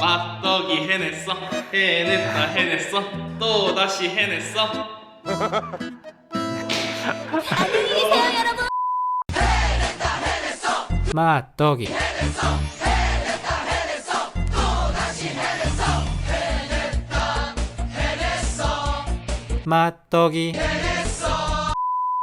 맛떡이 해냈어. 해냈다 해냈어. 또 다시 해냈어. 안녕히 계세요 여러분 맛떡이. 맛떡이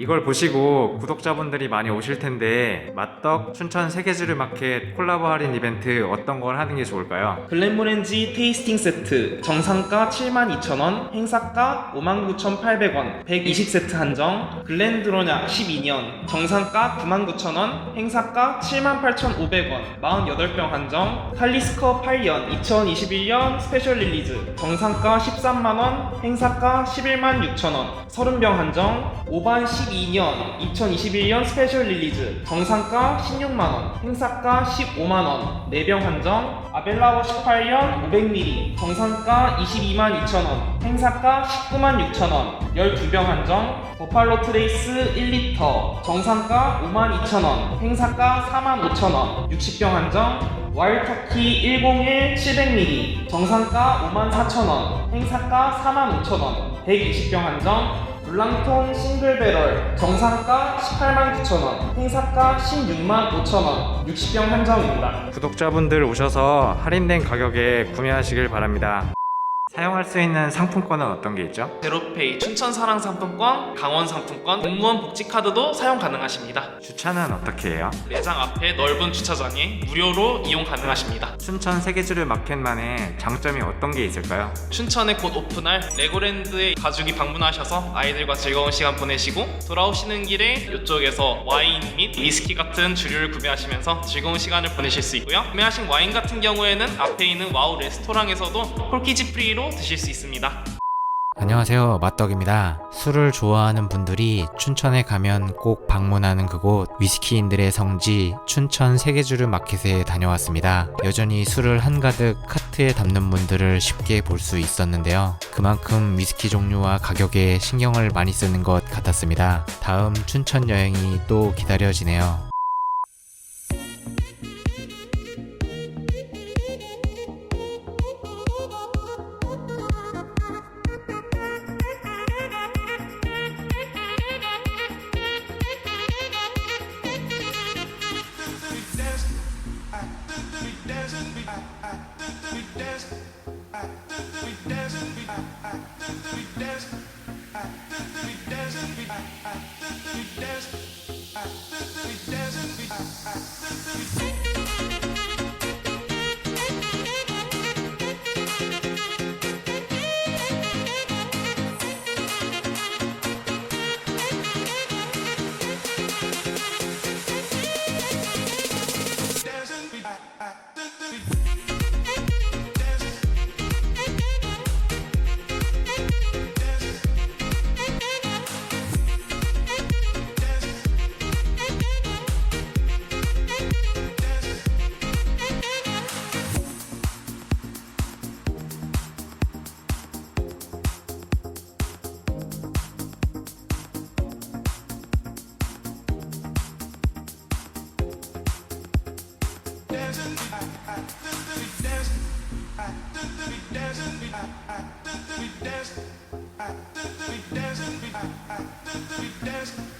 이걸 보시고 구독자분들이 많이 오실 텐데 맛떡 춘천 세계주류 마켓 콜라보 할인 이벤트 어떤 걸 하는 게 좋을까요? 글렌모렌지 테이스팅 세트 정상가 72,000원 행사가 59,800원 120세트 한정 글렌드로냐 12년 정상가 99,000원 행사가 78,500원 48병 한정 칼리스커 8년 2021년 스페셜 릴리즈 정상가 13만원 행사가 11만 6천원 30병 한정 5반 12년 2021년 스페셜 릴리즈. 정상가 16만원 행사가 15만원 4병 한정 아벨라워 18년 500ml 정상가 22만 2천원 행사가 19만 6천원 12병 한정 버팔로 트레이스 1리터 정상가 5만 2천원 행사가 4만 5천원 60병 한정 와일터키 101 700ml 정상가 5만 4천원 행사가 4만 5천원 120병 한정 블랑통 싱글배럴 정상가 18만 9천원 행사가 16만 5천원 60병 한정입니다. 구독자분들 오셔서 할인된 가격에 구매하시길 바랍니다 사용할 수 있는 상품권은 어떤 게 있죠? 제로페이 춘천 사랑 상품권, 강원 상품권, 공무원 복지 카드도 사용 가능하십니다. 주차는 어떻게 해요? 매장 앞에 넓은 주차장에 무료로 이용 가능하십니다. 춘천 세계주류 마켓만의 장점이 어떤 게 있을까요? 춘천에 곧 오픈할 레고랜드에 가족이 방문하셔서 아이들과 즐거운 시간 보내시고 돌아오시는 길에 이쪽에서 와인 및 위스키 같은 주류를 구매하시면서 즐거운 시간을 보내실 수 있고요. 구매하신 와인 같은 경우에는 앞에 있는 와우 레스토랑에서도 홀키지 프리로 드실 수 있습니다. 안녕하세요. 맛떡입니다. 술을 좋아하는 분들이 춘천에 가면 꼭 방문하는 그곳 위스키인들의 성지 춘천 세계주류 마켓에 다녀왔습니다. 여전히 술을 한가득 카트에 담는 분들을 쉽게 볼 수 있었는데요. 그만큼 위스키 종류와 가격에 신경을 많이 쓰는 것 같았습니다. 다음 춘천 여행이 또 기다려지네요 this is dancing, we dancing.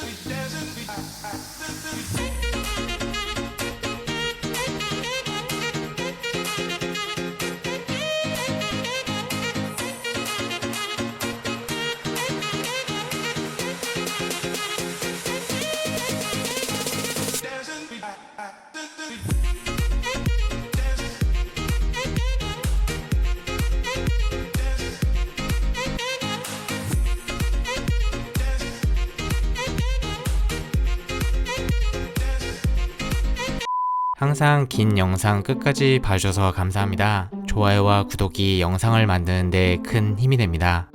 It doesn't be. 항상 긴 영상 끝까지 봐주셔서 감사합니다. 좋아요와 구독이 영상을 만드는데 큰 힘이 됩니다.